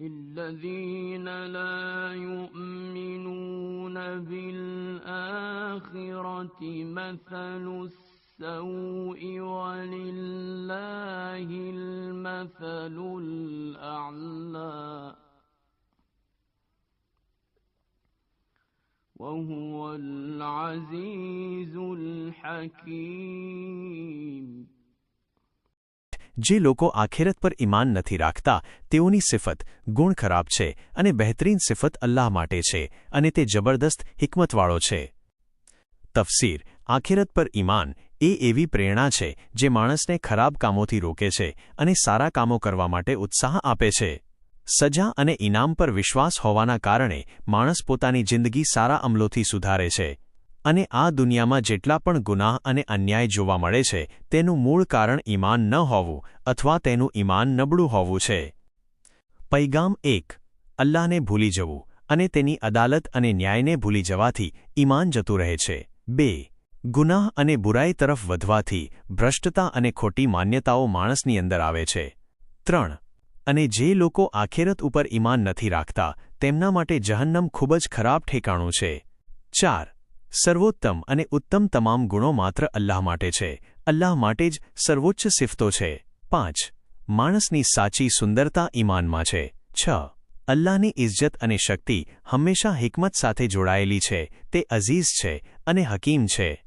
للذين لا يؤمنون بالآخرة مثل السوء ولله المثل الأعلى وهو العزيز الحكيم જે લોકો આખેરત પર ઈમાન નથી રાખતા, તેઓની સિફત ગુણ ખરાબ છે અને બહેતરીન સિફત અલ્લાહ માટે છે અને તે જબરદસ્ત હિકમતવાળો છે. તફસીર, આખેરત પર ઈમાન એ એવી પ્રેરણા છે જે માણસને ખરાબ કામોથી રોકે છે અને સારા કામો કરવા માટે ઉત્સાહ આપે છે. સજા અને ઇનામ પર વિશ્વાસ હોવાના કારણે માણસ પોતાની જિંદગી સારા અમલોથી સુધારે છે. અને આ દુનિયામાં જેટલા પણ ગુનાહ અને અન્યાય જોવા મળે છે, તેનું મૂળ કારણ ઈમાન ન હોવું અથવા તેનું ઈમાન નબળું હોવું છે. પૈગામ એક, અલ્લાહને ભૂલી જવું અને તેની અદાલત અને ન્યાયને ભૂલી જવાથી ઈમાન જતું રહે છે. બે, ગુનાહ અને બુરાઈ તરફ વધવાથી ભ્રષ્ટતા અને ખોટી માન્યતાઓ માણસની અંદર આવે છે. ત્રણ, અને જે લોકો આખેરત ઉપર ઈમાન નથી રાખતા, તેમના માટે જહન્નમ ખૂબ જ ખરાબ ઠેકાણું છે. ચાર સર્વોત્તમ અને ઉત્તમ તમામ ગુણો માત્ર અલ્લાહ માટે છે. અલ્લાહ માટે જ સર્વોચ્ચ સિફતો છે. પાંચ. માણસની સાચી સુંદરતા ઈમાનમાં છે. છ. અલ્લાહની ઇજ્જત અને શક્તિ હંમેશા હિકમત સાથે જોડાયેલી છે. તે અઝીઝ છે અને હકીમ છે.